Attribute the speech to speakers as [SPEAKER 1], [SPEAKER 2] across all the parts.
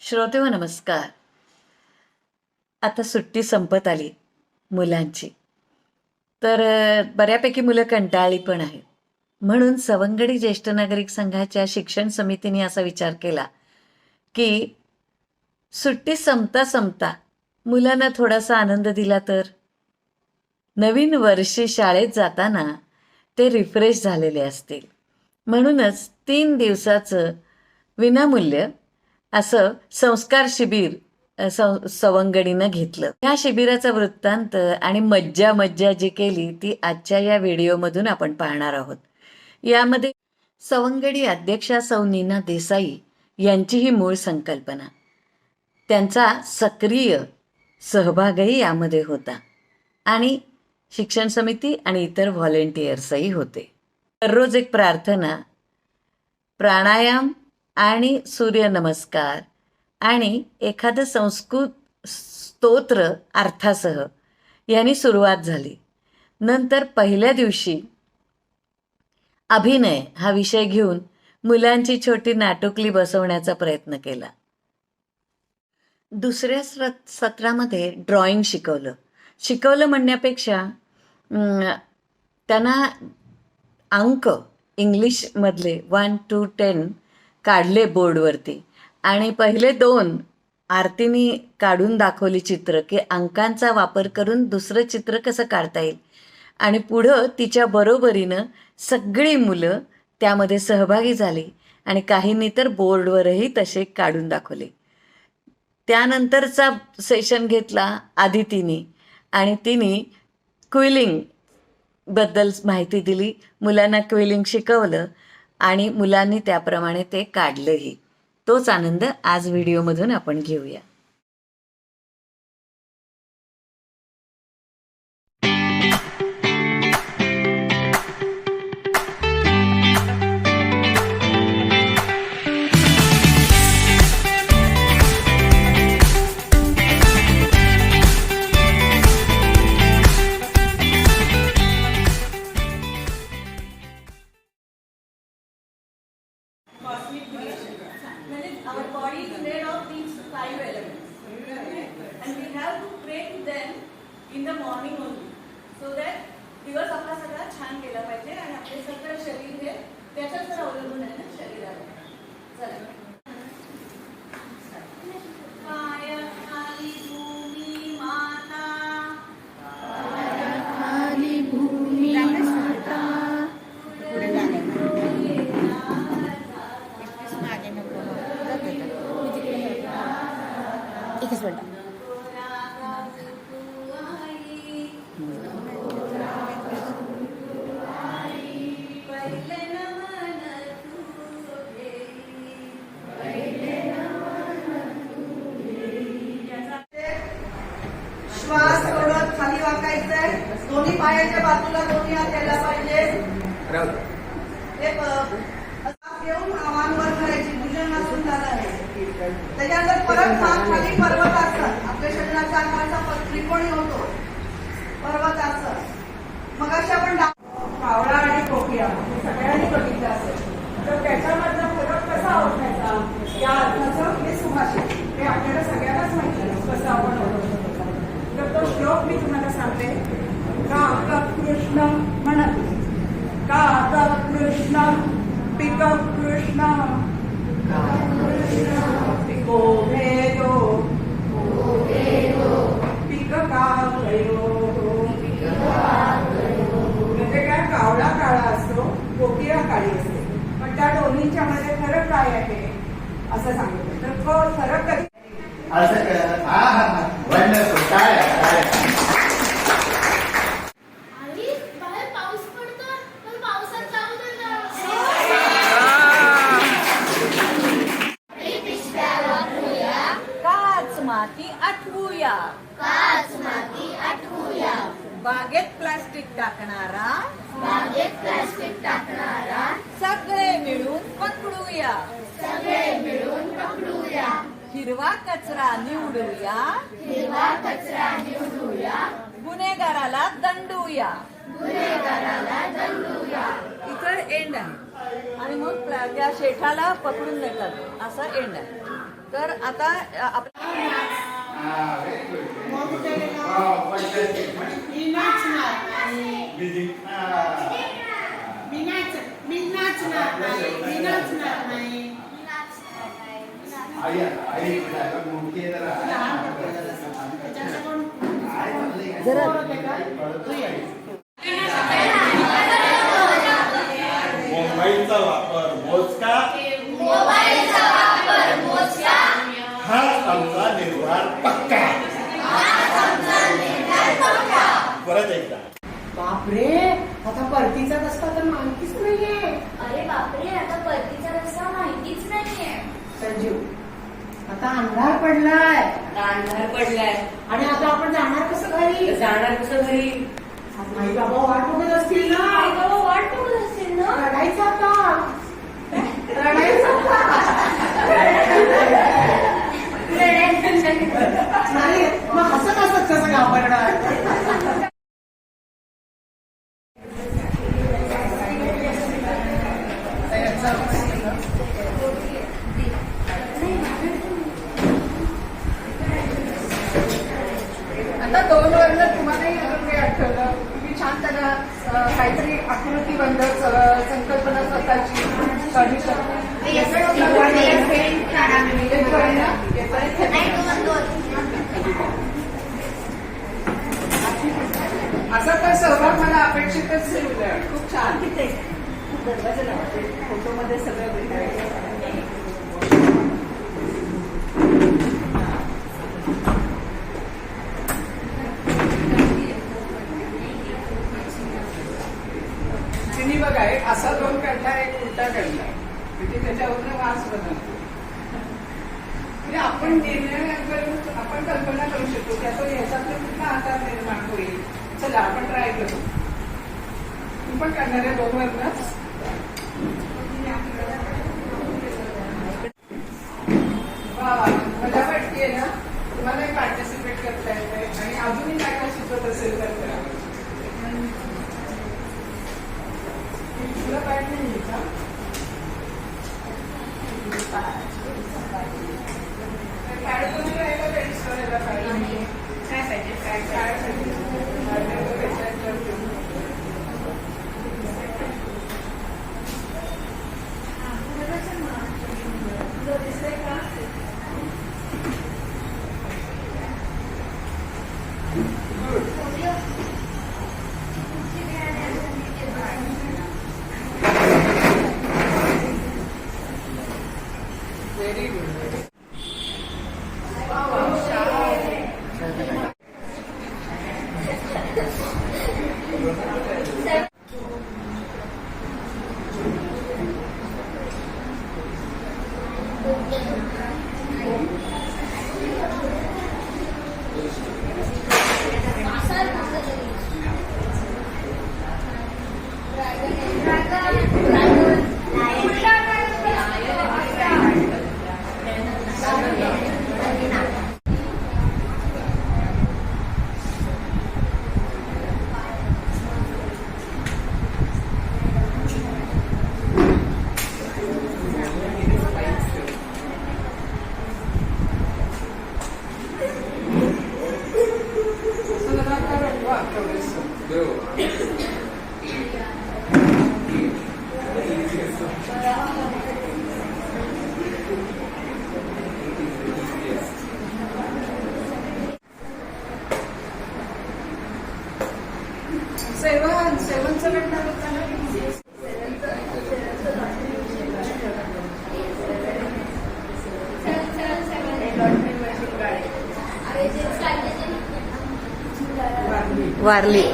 [SPEAKER 1] श्रोते हो नमस्कार. आता सुट्टी संपत आली मुलांची. तर बऱ्यापैकी मुलं कंटाळली पण आहेत. म्हणून सवंगडी ज्येष्ठ नागरिक संघाच्या शिक्षण समितीने असा विचार केला की सुट्टी संपता संपता मुलांना थोडासा आनंद दिला तर? नवीन वर्षी शाळेत जाताना ते रिफ्रेश झालेले असतील. म्हणूनच तीन दिवसाचं विनामूल्य असं संस्कार शिबिर सवंगडीनं घेतलं. या शिबिराचा वृत्तांत आणि मज्जा मज्जा जी केली ती आजच्या या व्हिडिओमधून आपण पाहणार आहोत. यामध्ये सवंगडी अध्यक्षा सौ नीना देसाई यांची ही मूळ संकल्पना. त्यांचा सक्रिय सहभागही यामध्ये होता. आणि शिक्षण समिती आणि इतर व्हॉलेंटियर्सही होते. दररोज एक प्रार्थना प्राणायाम आणि सूर्यनमस्कार आणि एखादं संस्कृत स्तोत्र अर्थासह यांनी सुरुवात झाली. नंतर पहिल्या दिवशी अभिनय हा विषय घेऊन मुलांची छोटी नाटुकली बसवण्याचा प्रयत्न केला. दुसऱ्या सत्र सत्रामध्ये ड्रॉइंग शिकवलं. शिकवलं म्हणण्यापेक्षा त्यांना अंक इंग्लिशमधले वन टू टेन काढले बोर्डवरती. आणि पहिले दोन आरतीने काढून दाखवली चित्र की अंकांचा वापर करून दुसरं चित्र कसं काढता येईल. आणि पुढं तिच्या बरोबरीनं सगळी मुलं त्यामध्ये सहभागी झाली आणि काहींनी तर बोर्डवरही तसे काढून दाखवले. त्यानंतरचा सेशन घेतला आदितीने आणि तिने क्विलिंगबद्दल माहिती दिली. मुलांना क्विलिंग शिकवलं. आणि मुलांनी त्याप्रमाणे ते काढलंही. तोच आनंद आज व्हिडिओमधून आपण घेऊया.
[SPEAKER 2] वाकायचंय दोन्ही पायाच्या बाजूला दोन्ही हात यायला पाहिजे हे घेऊन मान वर करायची झालं आहे. त्याच्यानंतर परत हात खाली पर्वतासन आपल्या शरीराचा आकाराचा त्रिकोणी होतो. पर्वतासन मग अशी आपण डा- कावळा आणि कोकिळा हे सगळ्यांनी बघितलं असेल. तर त्याच्यामधला फरक कसा ओळखायचा? या अर्थाचं हे सुभाषित. हे आपल्याला सगळ्यांनाच माहिती आहे कसं आपण ओळखतो तर तो श्लोक मी तुम्हाला सांगते का कृष्ण म्हणत का कृष्ण पिक कृष्ण पिको भेदो पिक कावयो म्हणजे काय कावळा काळा असतो कोकिळा काळी असते पण त्या दोन्हीच्या मध्ये फरक काय आहे असं सांगितलं तर तो फरक कधी?
[SPEAKER 3] असं क- हा हा हा. वंडरफुल काय काय?
[SPEAKER 4] आई बाहेर पाऊस पडतो पण पावसात जाऊ दे ना.
[SPEAKER 5] काच माती आठवूया.
[SPEAKER 4] काच माती आठवूया.
[SPEAKER 5] बागेत प्लास्टिक टाकणारा.
[SPEAKER 4] बागेत प्लास्टिक टाकणारा.
[SPEAKER 5] सगळे मिळून पकडूया.
[SPEAKER 4] सगळे मिळून पकडूया
[SPEAKER 5] हिरवा कचरा निवडूया.
[SPEAKER 4] हिरवा कचरा निवडूया.
[SPEAKER 5] गुन्हेगाराला दंडूया
[SPEAKER 4] गुन्हेगाराला दंडूया
[SPEAKER 5] इथं एंड आहे. आणि मग त्या शेठाला पकडून नेतात. असा एंड आहे. तर आता अ,
[SPEAKER 3] आई कळतच नाही. मोबाईलचा वापर मोजका. हा आमचा निर्धार पक्का. परत एकदा.
[SPEAKER 6] बापरे आता परतीचा रस्ता तर माहितीच नाहीये
[SPEAKER 4] अरे बापरे आता परतीचा रस्ता माहितीच नाहीये
[SPEAKER 6] संजीव आता अंधार पडलाय.
[SPEAKER 5] अंधार पडलाय.
[SPEAKER 6] आणि आता आपण जाणार कसं घरी?
[SPEAKER 5] जाणार कसं घरी?
[SPEAKER 6] आई बाबा वाट बघत असतील ना.
[SPEAKER 4] आई बाबा वाट बघत असतील ना.
[SPEAKER 6] रडायचं आता. रडायचं नाही मग हसत हसत कसं घाबरणार
[SPEAKER 7] आता दोन वर्ष तुम्हालाही अजून काही आठवलं तुम्ही छान त्याला अं, काहीतरी आकृतीबंध स- संकल्पना स्वतःची काढू शकता येतोय ना? येतोय? असा तर सहभाग मला अपेक्षितच आहे. खूप छान.
[SPEAKER 5] फोटोमध्ये सगळं भेटायचं
[SPEAKER 7] तिने बघा एक असा दोन काढला एक उलटा काढला म्हणजे त्याच्यावरनं वास बदलतो. म्हणजे आपण निर्णय करून आपण कल्पना करू शकतो की आपण याच्यातनं कुठला आकार निर्माण आपण ट्राय करू. पण
[SPEAKER 2] करणाऱ्या दोघांनाच.
[SPEAKER 7] 在哪儿？వార్లీ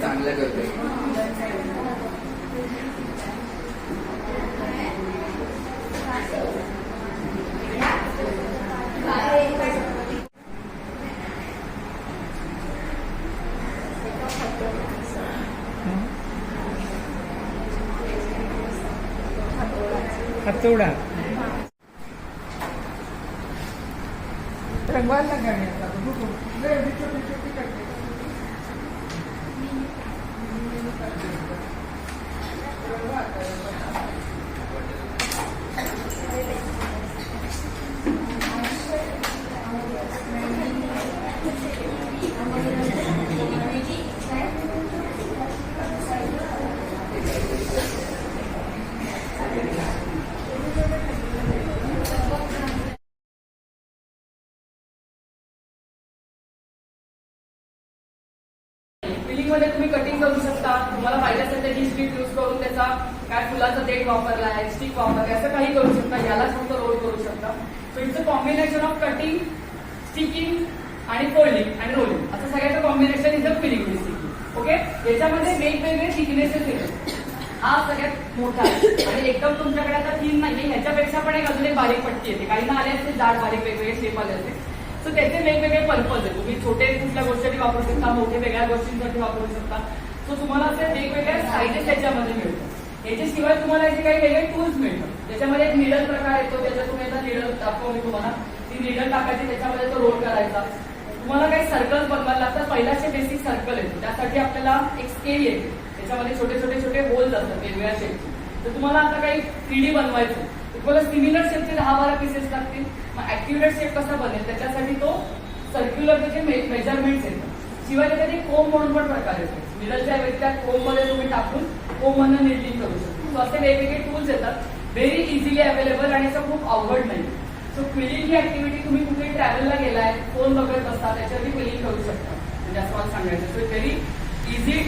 [SPEAKER 3] चांगलं करतोय
[SPEAKER 7] हातोडा
[SPEAKER 8] मध्ये तुम्ही कटिंग करू शकता. तुम्हाला पाहिजे असेल तर ही स्टिक यूज करून त्याचा काय फुलाचा देठ वापरला आहे स्टिक वापरला असं काही करू शकता. यालाच फक्त रोल करू शकता. So it's a combination of cutting sticking आणि फोल्डिंग आणि रोलिंग असं सगळ्याचं combination is a filling basically okay याच्यामध्ये वेगवेगळे थिकनेसेस येतात. हा सगळ्यात मोठा आहे. आणि एकदम तुमच्याकडे आता तीन नाहीये. ह्याच्यापेक्षा पण एक अजून एक बारीक पट्टी येते. काही ना आले असते जाड बारीक वेगवेगळे शेप आले असते सो त्याचे वेगवेगळे पर्पज आहेत. तुम्ही छोटे कुठल्या गोष्टीसाठी वापरू शकता मोठे वेगळ्या गोष्टींसाठी वापरू शकता. सो तुम्हाला असे वेगवेगळ्या साईजेस त्याच्यामध्ये मिळतात. याच्याशिवाय तुम्हाला याचे काही वेगळे टूल्स मिळतात. त्याच्यामध्ये एक निडल प्रकार येतो त्याच्यात तुम्ही आता निडल दाखव मी तुम्हाला. ती निडल टाकायची त्याच्यामध्ये तो रोल करायचा. तुम्हाला काही सर्कल बनवायला लागतात. पहिलाचे बेसिक सर्कल येतो त्यासाठी आपल्याला एक स्केल येते. त्याच्यामध्ये छोटे छोटे छोटे होल्स असतात वेगवेगळ्या शेपचे तर तुम्हाला आता काही थ्री डी बनवायचं तुम्हाला सिमिलर शेपचे दहा बारा पीसेस लागतील. ऍक्युरेट शेप कसा बनेल त्याच्यासाठी तो सर्क्युलर त्याचे मेजरमेंट्स येतात. शिवाय त्याच्यात कोम म्हणून पण प्रकार येतात मिडलच्या व्यक्ती कोममध्ये तुम्ही टाकून कोम मधनं निल्डिंग करू शकतो. असे वेगवेगळे टूल्स येतात. व्हेरी इझिली अवेलेबल आणि असं खूप अवघड नाही. सो क्विलिंग ही ऍक्टिव्हिटी तुम्ही कुठे ट्रॅव्हलला गेलाय फोन बघत असता त्याच्यावरती क्विलिंग करू शकता. म्हणजे असं मला सांगायचं. सो व्हेरी इझी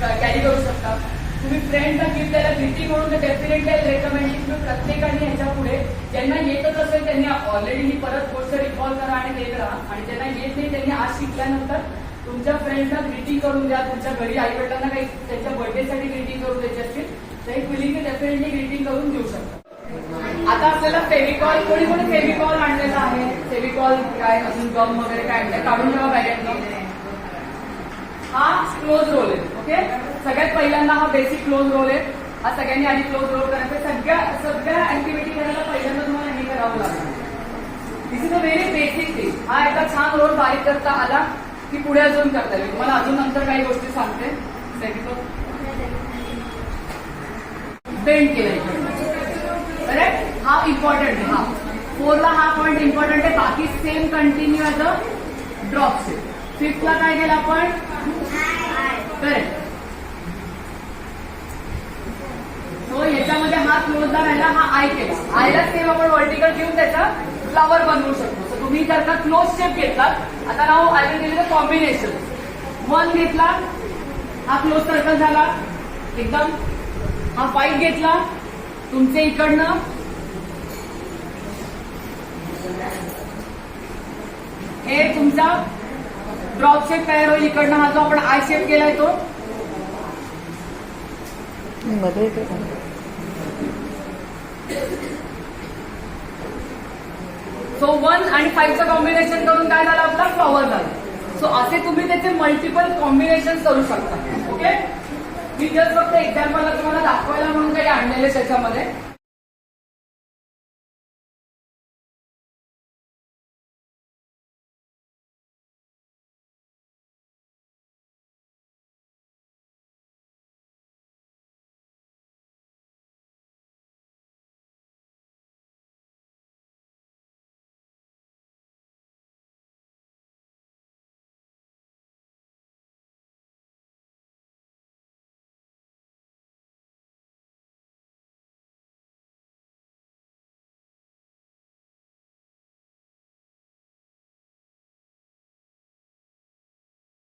[SPEAKER 8] कॅरी करू शकता. तुम्ही फ्रेंडला गिफ्ट द्यायला भीती म्हणून तर डेफिनेटली रेकमेंड की तुम्ही प्रत्येकाने ह्याच्या पुढे ज्यांना येत असेल त्यांनी ऑलरेडी ही परत गोष्ट रिकॉल करा आणि देत राहा आणि ज्यांना येत नाही त्यांनी आज शिकल्यानंतर तुमच्या फ्रेंडला ग्रीटिंग करून द्या. तुमच्या घरी आई वडिलांना काही त्यांच्या बर्थडेसाठी ग्रीटिंग करून द्यायची असतील तर हे मुलीने डेफिनेटली ग्रीटिंग करून देऊ शकतात आता आपल्याला फेविकॉल कोणी कोणी फेविकॉल आणलेला आहे? फेविकॉल काय अजून गम वगैरे काय आणलं काढून ठेवा बॅगेतनं हा क्लोज रोल आहे ओके सगळ्यात पहिल्यांदा हा बेसिक क्लोज रोल आहे. हा सगळ्यांनी आधी क्लोज रोल करायचा. सगळ्या सगळ्या ऍक्टिव्हिटी करायला पहिल्यांदा तुम्हाला हे करावं लागेल. This is a very basic thing हा एका छान रोल बारीक करता आला की पुढे अजून करता येईल. तुम्हाला अजून नंतर काही गोष्टी सांगते. बेंड केलं करेक्ट हा इम्पॉर्टंट आहे. हा. फोरला हा पॉईंट इम्पॉर्टंट आहे. बाकी same continue as a drop आहे फिफ्थला काय केलं आपण? करेक्ट सो हा क्लोजला ना हा आय केला. आयला सेम आपण व्हर्टिकल घेऊन त्याचा फ्लावर बनवू शकतो. तुम्ही जर का क्लोज शेप घेतलात आता नाव आय विल कॉम्बिनेशन वन घेतला हा क्लोज सर्कल झाला. एकदम. हा फाईव्ह घेतला. तुमचे इकडनं. हे तुमचा ड्रॉप शेप तयार होईल इकडनं. हा जो आपण आय शेप केलाय तो.
[SPEAKER 1] मध्ये
[SPEAKER 8] सो वन आणि फाईव्हचं कॉम्बिनेशन करून काय झालं? आपला फ्लॉवर झाला. सो असे तुम्ही त्याचे मल्टिपल कॉम्बिनेशन करू शकता. ओके मी जस्ट फक्त एक्झाम्पलला तुम्हाला दाखवायला म्हणून काही आणलेले त्याच्यामध्ये.